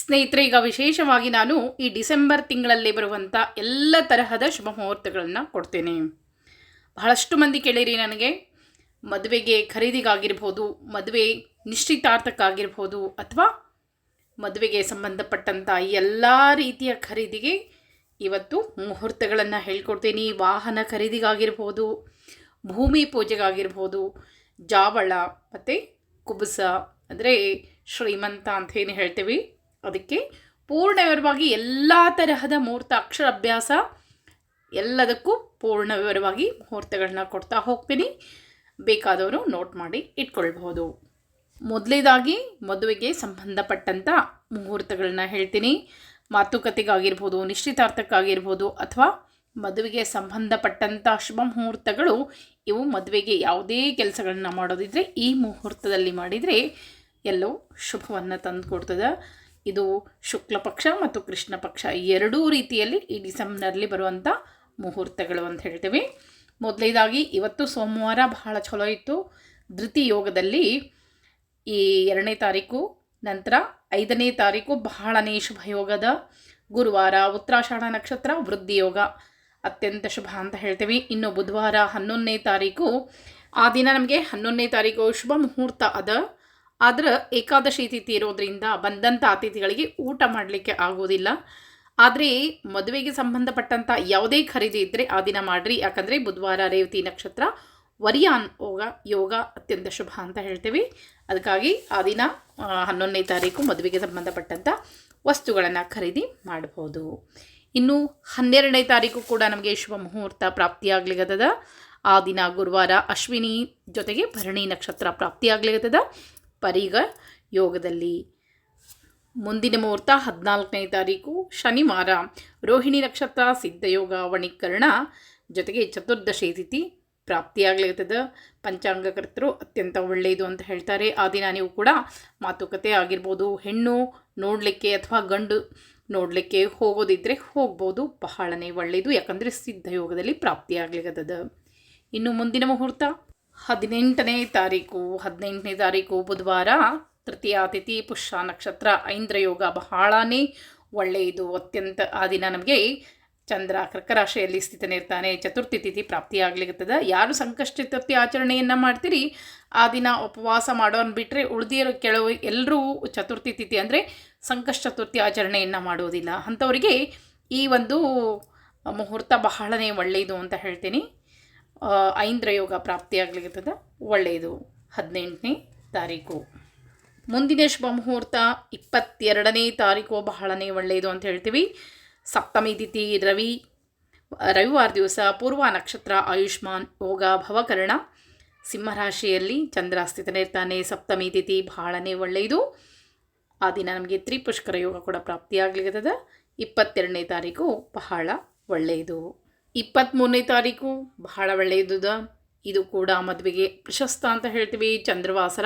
ಸ್ನೇಹಿತರೆ, ಈಗ ವಿಶೇಷವಾಗಿ ನಾನು ಈ ಡಿಸೆಂಬರ್ ತಿಂಗಳಲ್ಲಿ ಬರುವಂಥ ಎಲ್ಲ ತರಹದ ಶುಭ ಮುಹೂರ್ತಗಳನ್ನು ಕೊಡ್ತೇನೆ. ಬಹಳಷ್ಟು ಮಂದಿ ಕೇಳಿರಿ ನನಗೆ. ಮದುವೆಗೆ ಖರೀದಿಗಾಗಿರ್ಬೋದು, ಮದುವೆ ನಿಶ್ಚಿತಾರ್ಥಕ್ಕಾಗಿರ್ಬೋದು, ಅಥವಾ ಮದುವೆಗೆ ಸಂಬಂಧಪಟ್ಟಂಥ ಎಲ್ಲ ರೀತಿಯ ಖರೀದಿಗೆ ಇವತ್ತು ಮುಹೂರ್ತಗಳನ್ನು ಹೇಳ್ಕೊಡ್ತೀನಿ. ವಾಹನ ಖರೀದಿಗಾಗಿರ್ಬೋದು, ಭೂಮಿ ಪೂಜೆಗಾಗಿರ್ಬೋದು, ಜಾವಳ, ಮತ್ತು ಕುಬುಸ, ಅಂದರೆ ಶ್ರೀಮಂತ ಅಂತ ಏನು ಹೇಳ್ತೀವಿ. ಅದಕ್ಕೆ ಪೂರ್ಣ ವಿವರವಾಗಿ ಎಲ್ಲ ತರಹದ ಮುಹೂರ್ತ ಅಕ್ಷರಾಭ್ಯಾಸ ಎಲ್ಲದಕ್ಕೂ ಪೂರ್ಣ ವಿವರವಾಗಿ ಮುಹೂರ್ತಗಳನ್ನ ಕೊಡ್ತಾ ಹೋಗ್ತೀನಿ. ಬೇಕಾದವರು ನೋಟ್ ಮಾಡಿ ಇಟ್ಕೊಳ್ಬಹುದು. ಮೊದಲೇದಾಗಿ ಮದುವೆಗೆ ಸಂಬಂಧಪಟ್ಟಂಥ ಮುಹೂರ್ತಗಳನ್ನ ಹೇಳ್ತೀನಿ. ಮಾತುಕತೆಗಾಗಿರ್ಬೋದು, ನಿಶ್ಚಿತಾರ್ಥಕ್ಕಾಗಿರ್ಬೋದು ಅಥವಾ ಮದುವೆಗೆ ಸಂಬಂಧಪಟ್ಟಂಥ ಶುಭ ಮುಹೂರ್ತಗಳು ಇವು ಮದುವೆಗೆ ಯಾವುದೇ ಕೆಲಸಗಳನ್ನ ಮಾಡೋದಿದ್ರೆ ಈ ಮುಹೂರ್ತದಲ್ಲಿ ಮಾಡಿದರೆ ಎಲ್ಲೋ ಶುಭವನ್ನು ತಂದುಕೊಡ್ತದೆ. ಇದು ಶುಕ್ಲ ಪಕ್ಷ ಮತ್ತು ಕೃಷ್ಣ ಪಕ್ಷ. ಎರಡೂ ರೀತಿಯಲ್ಲಿ ಈ ಡಿಸೆಂಬರ್ನಲ್ಲಿ ಬರುವಂಥ ಮುಹೂರ್ತಗಳು ಅಂತ ಹೇಳ್ತೀವಿ. ಮೊದಲೇದಾಗಿ ಇವತ್ತು ಸೋಮವಾರ ಬಹಳ ಚಲೋ ಇತ್ತು. ಧೃತಿ ಯೋಗದಲ್ಲಿ ಈ ಎರಡನೇ ತಾರೀಕು, ನಂತರ ಐದನೇ ತಾರೀಕು ಬಹಳನೇ ಶುಭ ಯೋಗದ ಗುರುವಾರ, ಉತ್ತರಾಷಾಢ ನಕ್ಷತ್ರ ವೃದ್ಧಿ ಯೋಗ. ಅತ್ಯಂತ ಶುಭ ಅಂತ ಹೇಳ್ತೀವಿ. ಇನ್ನು ಬುಧವಾರ ಹನ್ನೊಂದನೇ ತಾರೀಕು, ಆ ದಿನ ನಮಗೆ ಹನ್ನೊಂದನೇ ತಾರೀಕು ಶುಭ ಮುಹೂರ್ತ ಅದ. ಆದ್ರೆ ಏಕಾದಶಿ ತಿಥಿ ಇರೋದ್ರಿಂದ ಬಂದಂಥ ಅತಿಥಿಗಳಿಗೆ ಊಟ ಮಾಡಲಿಕ್ಕೆ ಆಗೋದಿಲ್ಲ. ಆದರೆ ಮದುವೆಗೆ ಸಂಬಂಧಪಟ್ಟಂಥ ಯಾವುದೇ ಖರೀದಿ ಇದ್ದರೆ ಆ ದಿನ ಮಾಡಿರಿ. ಯಾಕಂದರೆ ಬುಧವಾರ, ರೇವತಿ ನಕ್ಷತ್ರ, ವರಿಯಾನ್ ಯೋಗ ಯೋಗ ಅತ್ಯಂತ ಶುಭ ಅಂತ ಹೇಳ್ತೀವಿ. ಅದಕ್ಕಾಗಿ ಆ ದಿನ ಹನ್ನೊಂದನೇ ತಾರೀಕು ಮದುವೆಗೆ ಸಂಬಂಧಪಟ್ಟಂಥ ವಸ್ತುಗಳನ್ನು ಖರೀದಿ ಮಾಡ್ಬೋದು. ಇನ್ನು ಹನ್ನೆರಡನೇ ತಾರೀಕು ಕೂಡ ನಮಗೆ ಶುಭ ಮುಹೂರ್ತ ಪ್ರಾಪ್ತಿಯಾಗ್ಲಿಗತ್ತದ ಆ ದಿನ ಗುರುವಾರ ಅಶ್ವಿನಿ ಜೊತೆಗೆ ಭರಣಿ ನಕ್ಷತ್ರ ಪ್ರಾಪ್ತಿಯಾಗ್ಲಿಗತ್ತದ ಪರಿಗ ಯೋಗದಲ್ಲಿ. ಮುಂದಿನ ಮುಹೂರ್ತ ಹದಿನಾಲ್ಕನೇ ತಾರೀಕು ಶನಿವಾರ. ರೋಹಿಣಿ ನಕ್ಷತ್ರ ಸಿದ್ಧಯೋಗ ವಣೀಕರಣ. ಜೊತೆಗೆ ಚತುರ್ದಶಿ ತಿಥಿ ಪ್ರಾಪ್ತಿಯಾಗ್ಲಿರ್ತದೆ ಪಂಚಾಂಗಕರ್ತರು ಅತ್ಯಂತ ಒಳ್ಳೆಯದು ಅಂತ ಹೇಳ್ತಾರೆ. ಆ ದಿನ ನೀವು ಕೂಡ ಮಾತುಕತೆ ಆಗಿರ್ಬೋದು. ಹೆಣ್ಣು ನೋಡಲಿಕ್ಕೆ ಅಥವಾ ಗಂಡು ನೋಡಲಿಕ್ಕೆ ಹೋಗೋದಿದ್ದರೆ ಹೋಗ್ಬೋದು. ಬಹಳನೇ ಒಳ್ಳೆಯದು. ಯಾಕಂದರೆ ಸಿದ್ಧಯೋಗದಲ್ಲಿ ಪ್ರಾಪ್ತಿಯಾಗಲಿಗತದ ಇನ್ನು ಮುಂದಿನ ಮುಹೂರ್ತ ಹದಿನೆಂಟನೇ ತಾರೀಕು ಹದಿನೆಂಟನೇ ತಾರೀಕು ಬುಧವಾರ ತೃತೀಯ ಅತಿಥಿ ಪುಷ್ಯ ನಕ್ಷತ್ರ ಐಂದ್ರ ಯೋಗ ಬಹಳನೇ ಒಳ್ಳೆಯದು. ಅತ್ಯಂತ ಆ ದಿನ ನಮಗೆ ಚಂದ್ರ ಕರ್ಕರಾಶಿಯಲ್ಲಿ ಸ್ಥಿತನಿರ್ತಾನೆ ಚತುರ್ಥಿ ತಿಥಿ ಪ್ರಾಪ್ತಿಯಾಗ್ಲಿಕ್ಕತ್ತದ ಯಾರು ಸಂಕಷ್ಟ ಚತುರ್ಥಿ ಆಚರಣೆಯನ್ನು ಮಾಡ್ತೀರಿ? ಆ ದಿನ ಉಪವಾಸ ಮಾಡೋನ್ ಬಿಟ್ಟರೆ ಉಳಿದಿರೋ ಕೆಲವು ಎಲ್ಲರೂ ಚತುರ್ಥಿ ತಿಥಿ ಅಂದರೆ ಸಂಕಷ್ಟ ಚತುರ್ಥಿ ಆಚರಣೆಯನ್ನು ಮಾಡೋದಿಲ್ಲ. ಅಂಥವರಿಗೆ ಈ ಒಂದು ಮುಹೂರ್ತ ಬಹಳನೇ ಒಳ್ಳೆಯದು ಅಂತ ಹೇಳ್ತೀನಿ. ಐಂದ್ರ ಯೋಗ ಪ್ರಾಪ್ತಿಯಾಗ್ಲಿಕ್ಕತ್ತದ ಒಳ್ಳೆಯದು. ಹದಿನೆಂಟನೇ ತಾರೀಕು. ಮುಂದಿನ ಶುಭ ಮುಹೂರ್ತ ಇಪ್ಪತ್ತೆರಡನೇ ತಾರೀಕು. ಬಹಳನೇ ಒಳ್ಳೆಯದು ಅಂತ ಹೇಳ್ತೀವಿ. ಸಪ್ತಮಿ ತಿಥಿ ರವಿ, ರವಿವಾರ ದಿವಸ ಪೂರ್ವ ನಕ್ಷತ್ರ ಆಯುಷ್ಮಾನ್ ಯೋಗ ಭವಕರಣ. ಸಿಂಹರಾಶಿಯಲ್ಲಿ ಚಂದ್ರ ಸ್ಥಿತನಿರ್ತಾನೆ ಸಪ್ತಮಿ ತಿಥಿ ಬಹಳನೇ ಒಳ್ಳೆಯದು. ಆ ದಿನ ನಮಗೆ ತ್ರಿಪುಷ್ಕರ ಯೋಗ ಕೂಡ ಪ್ರಾಪ್ತಿಯಾಗ್ಲಿಕ್ಕತ್ತದ ಇಪ್ಪತ್ತೆರಡನೇ ತಾರೀಕು ಬಹಳ ಒಳ್ಳೆಯದು. ಇಪ್ಪತ್ತ್ಮೂರನೇ ತಾರೀಕು ಬಹಳ ಒಳ್ಳೆಯದುದ. ಇದು ಕೂಡ ಮದುವೆಗೆ ಪ್ರಶಸ್ತ ಅಂತ ಹೇಳ್ತೀವಿ ಚಂದ್ರವಾಸರ.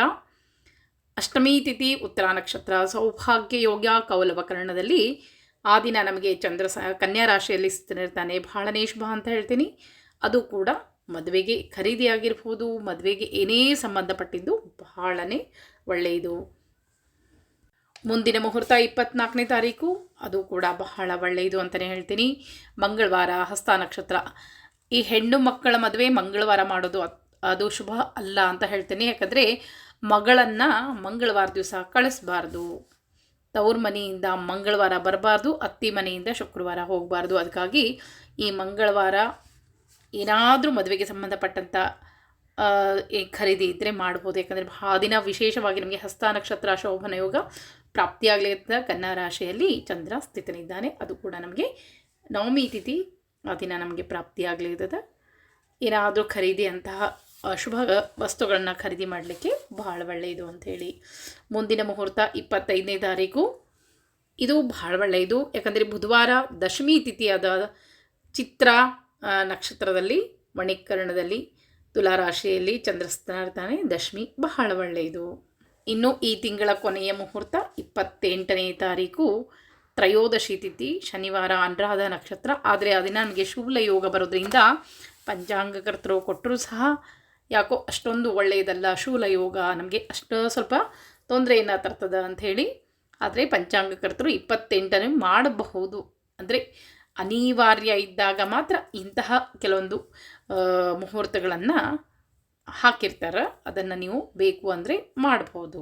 ಅಷ್ಟಮಿ ತಿಥಿ, ಉತ್ತರ ನಕ್ಷತ್ರ, ಸೌಭಾಗ್ಯ ಯೋಗ, ಕೌಲವಕರಣದಲ್ಲಿ ಆ ದಿನ ನಮಗೆ ಚಂದ್ರ ಸ, ಕನ್ಯಾ ರಾಶಿಯಲ್ಲಿ ಸ್ಥಿತನಿರ್ತಾನೆ ಬಹಳನೇ ಶುಭ ಅಂತ ಹೇಳ್ತೀನಿ. ಅದು ಕೂಡ ಮದುವೆಗೆ ಖರೀದಿಯಾಗಿರ್ಬೋದು, ಮದುವೆಗೆ ಏನೇ ಸಂಬಂಧಪಟ್ಟಿದ್ದು ಬಹಳನೇ ಒಳ್ಳೆಯದು. ಮುಂದಿನ ಮುಹೂರ್ತ ಇಪ್ಪತ್ನಾಲ್ಕನೇ ತಾರೀಕು. ಅದು ಕೂಡ ಬಹಳ ಒಳ್ಳೆಯದು ಅಂತಲೇ ಹೇಳ್ತೀನಿ. ಮಂಗಳವಾರ ಹಸ್ತ ನಕ್ಷತ್ರ. ಈ ಹೆಣ್ಣು ಮಕ್ಕಳ ಮದುವೆ ಮಂಗಳವಾರ ಮಾಡೋದು ಅದು ಶುಭ ಅಲ್ಲ ಅಂತ ಹೇಳ್ತೀನಿ. ಯಾಕಂದರೆ ಮಗಳನ್ನು ಮಂಗಳವಾರ ದಿವಸ ಕಳಿಸ್ಬಾರ್ದು. ತವ್ರ ಮನೆಯಿಂದ ಮಂಗಳವಾರ ಬರಬಾರ್ದು, ಅತ್ತಿ ಮನೆಯಿಂದ ಶುಕ್ರವಾರ ಹೋಗಬಾರ್ದು. ಅದಕ್ಕಾಗಿ ಈ ಮಂಗಳವಾರ ಏನಾದರೂ ಮದುವೆಗೆ ಸಂಬಂಧಪಟ್ಟಂಥ ಖರೀದಿ ಇದ್ದರೆ ಮಾಡ್ಬೋದು. ಯಾಕಂದರೆ ಆ ದಿನ ವಿಶೇಷವಾಗಿ ನಮಗೆ ಹಸ್ತ ನಕ್ಷತ್ರ ಶೋಭನ ಯೋಗ ಪ್ರಾಪ್ತಿಯಾಗಲಿದ್ದ ಕನ್ನಡ ರಾಶಿಯಲ್ಲಿ ಚಂದ್ರ ಸ್ಥಿತನಿದ್ದಾನೆ. ಅದು ಕೂಡ ನಮಗೆ ನವಮಿ ತಿಥಿ ಆ ದಿನ ನಮಗೆ ಪ್ರಾಪ್ತಿಯಾಗಲಿರ್ತದೆ ಏನಾದರೂ ಖರೀದಿ ಅಂತಹ ಶುಭ ವಸ್ತುಗಳನ್ನ ಖರೀದಿ ಮಾಡಲಿಕ್ಕೆ ಬಹಳ ಒಳ್ಳೆಯದು ಅಂಥೇಳಿ. ಮುಂದಿನ ಮುಹೂರ್ತ ಇಪ್ಪತ್ತೈದನೇ ತಾರೀಕು. ಇದು ಬಹಳ ಒಳ್ಳೆಯದು. ಯಾಕಂದರೆ ಬುಧವಾರ ದಶಮಿ ತಿಥಿಯಾದ ಚಿತ್ರ ನಕ್ಷತ್ರದಲ್ಲಿ, ಮಣಿಕರ್ಣದಲ್ಲಿ ತುಲಾರಾಶಿಯಲ್ಲಿ ಚಂದ್ರಸ್ಥಾನ ದಶಮಿ ಬಹಳ ಒಳ್ಳೆಯದು. ಇನ್ನು ಈ ತಿಂಗಳ ಕೊನೆಯ ಮುಹೂರ್ತ ಇಪ್ಪತ್ತೆಂಟನೇ ತಾರೀಕು. ತ್ರಯೋದಶಿ ತಿಥಿ, ಶನಿವಾರ ಅನುರಾಧ ನಕ್ಷತ್ರ. ಆದರೆ ಆ ನನಗೆ ಶೂಲ ಯೋಗ ಬರೋದ್ರಿಂದ ಪಂಚಾಂಗಕರ್ತರು ಕೊಟ್ಟರೂ ಸಹ ಯಾಕೋ ಅಷ್ಟೊಂದು ಒಳ್ಳೆಯದಲ್ಲ ಶೂಲ ಯೋಗ. ನಮಗೆ ಅಷ್ಟು ಸ್ವಲ್ಪ ತೊಂದರೆಯನ್ನು ತರ್ತದ ಅಂಥೇಳಿ. ಆದರೆ ಪಂಚಾಂಗಕರ್ತರು ಇಪ್ಪತ್ತೆಂಟನೇ ಮಾಡಬಹುದು. ಅಂದರೆ ಅನಿವಾರ್ಯ ಇದ್ದಾಗ ಮಾತ್ರ ಇಂತಹ ಕೆಲವೊಂದು ಮುಹೂರ್ತಗಳನ್ನು ಹಾಕಿರ್ತಾರೆ. ಅದನ್ನು ನೀವು ಬೇಕು ಅಂದರೆ ಮಾಡ್ಬೋದು.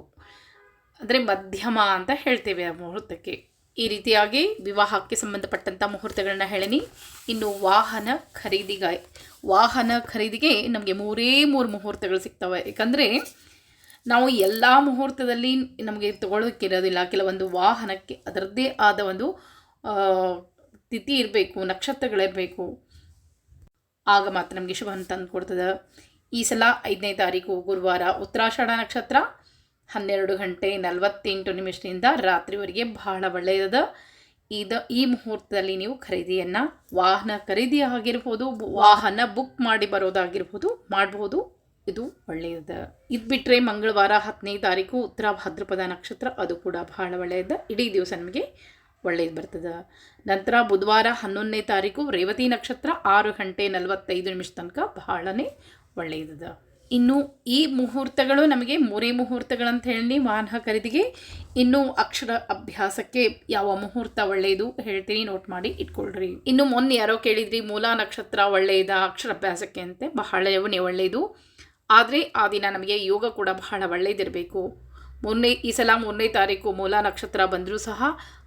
ಅಂದರೆ ಮಧ್ಯಮ ಅಂತ ಹೇಳ್ತೇವೆ ಆ ಮುಹೂರ್ತಕ್ಕೆ. ಈ ರೀತಿಯಾಗಿ ವಿವಾಹಕ್ಕೆ ಸಂಬಂಧಪಟ್ಟಂಥ ಮುಹೂರ್ತಗಳನ್ನ ಹೇಳಿನಿ. ಇನ್ನು ವಾಹನ ಖರೀದಿಗೆ ವಾಹನ ಖರೀದಿಗೆ ನಮಗೆ ಮೂರೇ ಮೂರು ಮುಹೂರ್ತಗಳು ಸಿಗ್ತವೆ. ಯಾಕಂದರೆ ನಾವು ಎಲ್ಲ ಮುಹೂರ್ತದಲ್ಲಿ ನಮಗೆ ತಗೊಳ್ಳೋದಕ್ಕಿರೋದಿಲ್ಲ ಕೆಲವೊಂದು ವಾಹನಕ್ಕೆ ಅದರದ್ದೇ ಆದ ಒಂದು ತಿಥಿ ಇರಬೇಕು ನಕ್ಷತ್ರಗಳಿರಬೇಕು ಆಗ ಮಾತ್ರ ನಮಗೆ ಶುಭವನ್ನು ತಂದು ಕೊಡ್ತದೆ. ಈ ಸಲ ಐದನೇ ತಾರೀಕು ಗುರುವಾರ ಉತ್ತರಾಷಾಢ ನಕ್ಷತ್ರ. ಹನ್ನೆರಡು ಗಂಟೆ ನಲವತ್ತೆಂಟು ನಿಮಿಷದಿಂದ ರಾತ್ರಿವರೆಗೆ ಬಹಳ ಒಳ್ಳೆಯದ ಇದು, ಈ ಮುಹೂರ್ತದಲ್ಲಿ ನೀವು ಖರೀದಿಯನ್ನು, ವಾಹನ ಖರೀದಿ ಆಗಿರ್ಬೋದು, ವಾಹನ ಬುಕ್ ಮಾಡಿ ಬರೋದಾಗಿರ್ಬೋದು ಮಾಡಬಹುದು ಇದು ಒಳ್ಳೆಯದ. ಇದು ಬಿಟ್ಟರೆ ಮಂಗಳವಾರ ಹತ್ತನೇ ತಾರೀಕು ಉತ್ತರ ಭಾದ್ರಪದ ನಕ್ಷತ್ರ, ಅದು ಕೂಡ ಬಹಳ ಒಳ್ಳೆಯದ. ಇಡೀ ದಿವಸ ನಮಗೆ ಒಳ್ಳೆಯದು ಬರ್ತದೆ. ನಂತರ ಬುಧವಾರ ಹನ್ನೊಂದನೇ ತಾರೀಕು ರೇವತಿ ನಕ್ಷತ್ರ ಆರು ಗಂಟೆ ನಲವತ್ತೈದು ನಿಮಿಷ ತನಕ ಬಹಳನೇ ಒಳ್ಳೆಯದ ಇನ್ನು ಈ ಮುಹೂರ್ತಗಳು ನಮಗೆ ಮೂರೇ ಮುಹೂರ್ತಗಳಂತ ಹೇಳಿ ವಾಹನ ಖರೀದಿಗೆ ಇನ್ನು ಅಕ್ಷರ ಅಭ್ಯಾಸಕ್ಕೆ ಯಾವ ಮುಹೂರ್ತ ಒಳ್ಳೆಯದು ಹೇಳ್ತೀನಿ ನೋಟ್ ಮಾಡಿ ಇಟ್ಕೊಳ್ರಿ. ಇನ್ನು ಮೊನ್ನೆ ಯಾರೋ ಕೇಳಿದ್ರಿ, ಮೂಲ ನಕ್ಷತ್ರ ಒಳ್ಳೆಯದ ಅಕ್ಷರಾಭ್ಯಾಸಕ್ಕೆ ಅಂತೆ, ಬಹಳ ಒಳ್ಳೆಯದು ಆದರೆ ಆ ದಿನ ನಮಗೆ ಯೋಗ ಕೂಡ ಬಹಳ ಒಳ್ಳೆಯದಿರಬೇಕು ಮೂರನೇ, ಈ ಸಲ ಮೂರನೇ ತಾರೀಕು ಮೂಲ ನಕ್ಷತ್ರ ಬಂದರೂ ಸಹ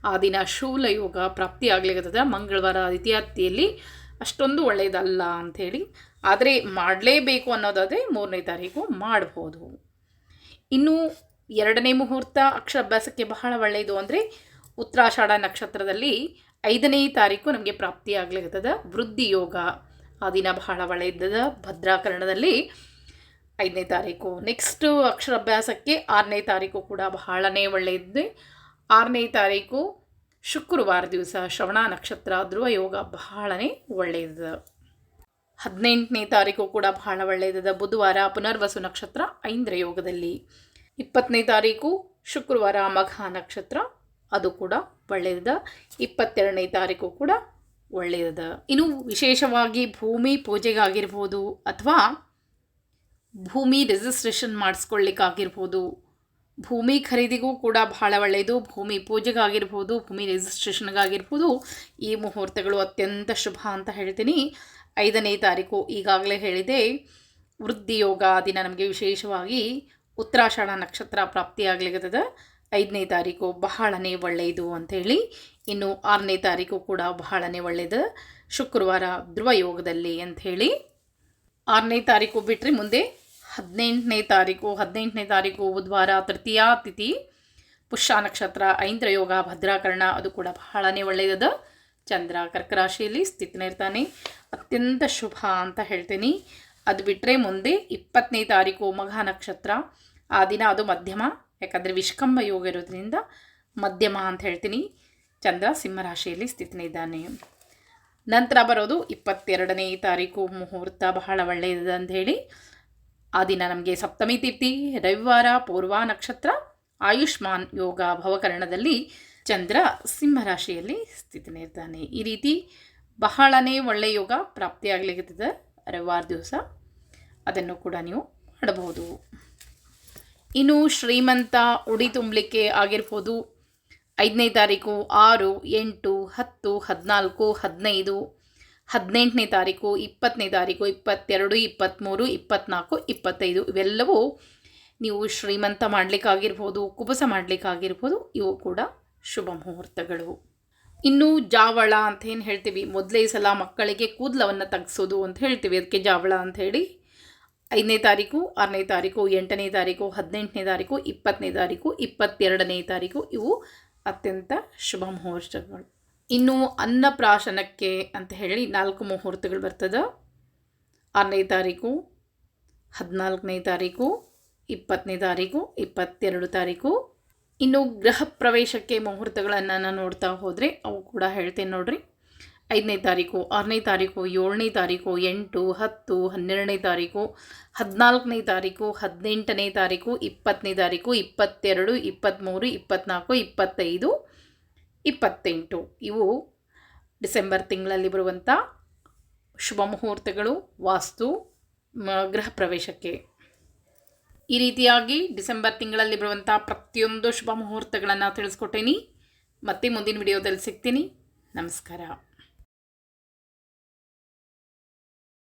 ಆ ದಿನ ಶೂಲ ಯೋಗ ಪ್ರಾಪ್ತಿಯಾಗಲಿಕ್ಕೆ ಮಂಗಳವಾರ ದ್ವಿತೀಯಾತಿಯಲ್ಲಿ ಅಷ್ಟೊಂದು ಒಳ್ಳೆಯದಲ್ಲ ಅಂಥೇಳಿ. ಆದರೆ ಮಾಡಲೇಬೇಕು ಅನ್ನೋದಾದರೆ ಮೂರನೇ ತಾರೀಕು ಮಾಡ್ಬೋದು. ಇನ್ನು ಎರಡನೇ ಮುಹೂರ್ತ ಅಕ್ಷರಾಭ್ಯಾಸಕ್ಕೆ ಬಹಳ ಒಳ್ಳೆಯದು ಅಂದರೆ ಉತ್ತರಾಷಾಢ ನಕ್ಷತ್ರದಲ್ಲಿ ಐದನೇ ತಾರೀಕು ನಮಗೆ ಪ್ರಾಪ್ತಿಯಾಗ್ಲಿರ್ತದ ವೃದ್ಧಿ ಯೋಗ. ಆ ದಿನ ಬಹಳ ಒಳ್ಳೆಯದ ಭದ್ರಾಕರಣದಲ್ಲಿ ಐದನೇ ತಾರೀಕು. ನೆಕ್ಸ್ಟು ಅಕ್ಷರಾಭ್ಯಾಸಕ್ಕೆ ಆರನೇ ತಾರೀಕು ಕೂಡ ಬಹಳನೇ ಒಳ್ಳೆಯದು ಆರನೇ ತಾರೀಕು ಶುಕ್ರವಾರ ದಿವಸ ಶ್ರವಣ ನಕ್ಷತ್ರ, ಧ್ರುವ ಯೋಗ ಬಹಳನೇ ಒಳ್ಳೆಯದು. ಹದಿನೆಂಟನೇ ತಾರೀಕು ಕೂಡ ಬಹಳ ಒಳ್ಳೆಯದ. ಬುಧವಾರ ಪುನರ್ವಸು ನಕ್ಷತ್ರ, ಐಂದ್ರ ಯೋಗದಲ್ಲಿ. ಇಪ್ಪತ್ತನೇ ತಾರೀಕು ಶುಕ್ರವಾರ ಮಘ ನಕ್ಷತ್ರ, ಅದು ಕೂಡ ಒಳ್ಳೆಯದ. ಇಪ್ಪತ್ತೆರಡನೇ ತಾರೀಕು ಕೂಡ ಒಳ್ಳೆಯದ. ಇನ್ನು ವಿಶೇಷವಾಗಿ ಭೂಮಿ ಪೂಜೆಗಾಗಿರ್ಬೋದು ಅಥವಾ ಭೂಮಿ ರಿಜಿಸ್ಟ್ರೇಷನ್ ಮಾಡಿಸ್ಕೊಳ್ಳಿಕ್ಕಾಗಿರ್ಬೋದು. ಭೂಮಿ ಖರೀದಿಗೂ ಕೂಡ ಬಹಳ ಒಳ್ಳೆಯದು. ಭೂಮಿ ಪೂಜೆಗಾಗಿರ್ಬೋದು, ಭೂಮಿ ರಿಜಿಸ್ಟ್ರೇಷನ್ಗಾಗಿರ್ಬೋದು ಈ ಮುಹೂರ್ತಗಳು ಅತ್ಯಂತ ಶುಭ ಅಂತ ಹೇಳ್ತೀನಿ. ಐದನೇ ತಾರೀಕು ಈಗಾಗಲೇ ಹೇಳಿದೆ. ವೃದ್ಧಿ ಯೋಗ ದಿನ ನಮಗೆ ವಿಶೇಷವಾಗಿ ಉತ್ತರಾಷಾಢ ನಕ್ಷತ್ರ ಪ್ರಾಪ್ತಿಯಾಗಲಿಕ್ಕದ ಐದನೇ ತಾರೀಕು ಬಹಳನೇ ಒಳ್ಳೆಯದು ಅಂಥೇಳಿ ಇನ್ನು ಆರನೇ ತಾರೀಕು ಕೂಡ ಬಹಳನೇ ಒಳ್ಳೆಯದು. ಶುಕ್ರವಾರ ಧ್ರುವ ಯೋಗದಲ್ಲಿ ಅಂಥೇಳಿ ಆರನೇ ತಾರೀಕು ಬಿಟ್ಟರೆ ಮುಂದೆ ಹದಿನೆಂಟನೇ ತಾರೀಕು ಹದಿನೆಂಟನೇ ತಾರೀಕು ಬುಧವಾರ ತೃತೀಯ ತಿಥಿ ಪುಷ್ಯ ನಕ್ಷತ್ರ ಐಂದ್ರ ಯೋಗ ಭದ್ರಾಕರಣ, ಅದು ಕೂಡ ಬಹಳನೇ ಒಳ್ಳೆಯದ ಚಂದ್ರ ಕರ್ಕರಾಶಿಯಲ್ಲಿ ಸ್ಥಿತಿನಿರ್ತಾನೆ ಅತ್ಯಂತ ಶುಭ ಅಂತ ಹೇಳ್ತೀನಿ. ಅದು ಬಿಟ್ಟರೆ ಮುಂದೆ ಇಪ್ಪತ್ತನೇ ತಾರೀಕು ಮಘ ನಕ್ಷತ್ರ, ಆ ದಿನ ಅದು ಮಧ್ಯಮ. ಯಾಕಂದರೆ ವಿಷ್ಕಂಬ ಯೋಗ ಇರೋದ್ರಿಂದ ಮಧ್ಯಮ ಅಂತ ಹೇಳ್ತೀನಿ. ಚಂದ್ರ ಸಿಂಹರಾಶಿಯಲ್ಲಿ ಸ್ಥಿತಿನಿದ್ದಾನೆ ನಂತರ ಬರೋದು ಇಪ್ಪತ್ತೆರಡನೇ ತಾರೀಕು ಮುಹೂರ್ತ ಬಹಳ ಒಳ್ಳೆಯದು ಅಂತ ಹೇಳಿ. ಆ ದಿನ ನಮಗೆ ಸಪ್ತಮಿ ತಿಥಿ, ರವಿವಾರ, ಪೂರ್ವ ನಕ್ಷತ್ರ, ಆಯುಷ್ಮಾನ್ ಯೋಗ ಭವಕರಣದಲ್ಲಿ ಚಂದ್ರ ಸಿಂಹರಾಶಿಯಲ್ಲಿ ಸ್ಥಿತಿನಿರ್ತಾನೆ ಈ ರೀತಿ ಬಹಳನೇ ಒಳ್ಳೆಯ ಯೋಗ ಪ್ರಾಪ್ತಿಯಾಗಲಿಕ್ಕೆ ರವಿವಾರ ದಿವಸ. ಅದನ್ನು ಕೂಡ ನೀವು ಮಾಡಬಹುದು. ಇನ್ನು ಶ್ರೀಮಂತ ಉಡಿ ತುಂಬಲಿಕ್ಕೆ ಆಗಿರ್ಬೋದು. ಐದನೇ ತಾರೀಕು ಆರು, ಎಂಟು, ಹತ್ತು, ಹದಿನಾಲ್ಕು, ಹದಿನೈದು ಹದಿನೆಂಟನೇ ತಾರೀಕು, ಇಪ್ಪತ್ತನೇ ತಾರೀಕು, ಇಪ್ಪತ್ತೆರಡು, ಇಪ್ಪತ್ತ್ಮೂರು, ಇಪ್ಪತ್ತ್ನಾಲ್ಕು, ಇಪ್ಪತ್ತೈದು ಇವೆಲ್ಲವೂ ನೀವು ಶ್ರೀಮಂತ ಮಾಡಲಿಕ್ಕಾಗಿರ್ಬೋದು, ಕುಬಸ ಮಾಡಲಿಕ್ಕಾಗಿರ್ಬೋದು, ಇವು ಕೂಡ ಶುಭ ಮುಹೂರ್ತಗಳು. ಇನ್ನು ಜಾವಳ ಅಂತ ಏನು ಹೇಳ್ತೀವಿ. ಮೊದಲೇ ಸಲ ಮಕ್ಕಳಿಗೆ ಕೂದಲವನ್ನು ತಗ್ಸೋದು ಅಂತ ಹೇಳ್ತೀವಿ. ಅದಕ್ಕೆ ಜಾವಳ ಅಂತ ಹೇಳಿ. ಐದನೇ ತಾರೀಕು, ಆರನೇ ತಾರೀಕು, ಎಂಟನೇ ತಾರೀಕು, ಹದಿನೆಂಟನೇ ತಾರೀಕು, ಇಪ್ಪತ್ತನೇ ತಾರೀಕು, ಇಪ್ಪತ್ತೆರಡನೇ ತಾರೀಕು, ಇವು ಅತ್ಯಂತ ಶುಭ ಮುಹೂರ್ತಗಳು. ಇನ್ನು ಅನ್ನಪ್ರಾಶನಕ್ಕೆ ಅಂತ ಹೇಳಿ ನಾಲ್ಕು ಮುಹೂರ್ತಗಳು ಬರ್ತದೆ. ಆರನೇ ತಾರೀಕು, ಹದಿನಾಲ್ಕನೇ ತಾರೀಕು, ಇಪ್ಪತ್ತನೇ ತಾರೀಕು, ಇಪ್ಪತ್ತೆರಡು ತಾರೀಕು. ಇನ್ನು ಗೃಹ ಪ್ರವೇಶಕ್ಕೆ ಮುಹೂರ್ತಗಳನ್ನು ನಾನು ನೋಡ್ತಾ ಹೋದರೆ ಅವು ಕೂಡ ಹೇಳ್ತೇನೆ ನೋಡ್ರಿ. ಐದನೇ ತಾರೀಕು, ಆರನೇ ತಾರೀಕು, ಏಳನೇ ತಾರೀಕು, ಎಂಟು, ಹತ್ತು, ಹನ್ನೆರಡನೇ ತಾರೀಕು, ಹದಿನಾಲ್ಕನೇ ತಾರೀಕು, ಹದಿನೆಂಟನೇ ತಾರೀಕು, ಇಪ್ಪತ್ತನೇ ತಾರೀಕು, ಇಪ್ಪತ್ತೆರಡು, ಇಪ್ಪತ್ತ್ಮೂರು, ಇಪ್ಪತ್ತ್ನಾಲ್ಕು, ಇಪ್ಪತ್ತೈದು. ಇಪ್ಪತ್ತೆಂಟು. ಇವು ಡಿಸೆಂಬರ್ ತಿಂಗಳಲ್ಲಿ ಬರುವಂಥ ಶುಭ ಮುಹೂರ್ತಗಳು, ವಾಸ್ತು ಗೃಹ ಪ್ರವೇಶಕ್ಕೆ. ಈ ರೀತಿಯಾಗಿ ಡಿಸೆಂಬರ್ ತಿಂಗಳಲ್ಲಿ ಬರುವಂಥ ಪ್ರತಿಯೊಂದು ಶುಭ ಮುಹೂರ್ತಗಳನ್ನು ತಿಳಿಸ್ಕೊಟ್ಟೇನಿ. ಮತ್ತೆ ಮುಂದಿನ ವಿಡಿಯೋದಲ್ಲಿ ಸಿಗ್ತೀನಿ. ನಮಸ್ಕಾರ.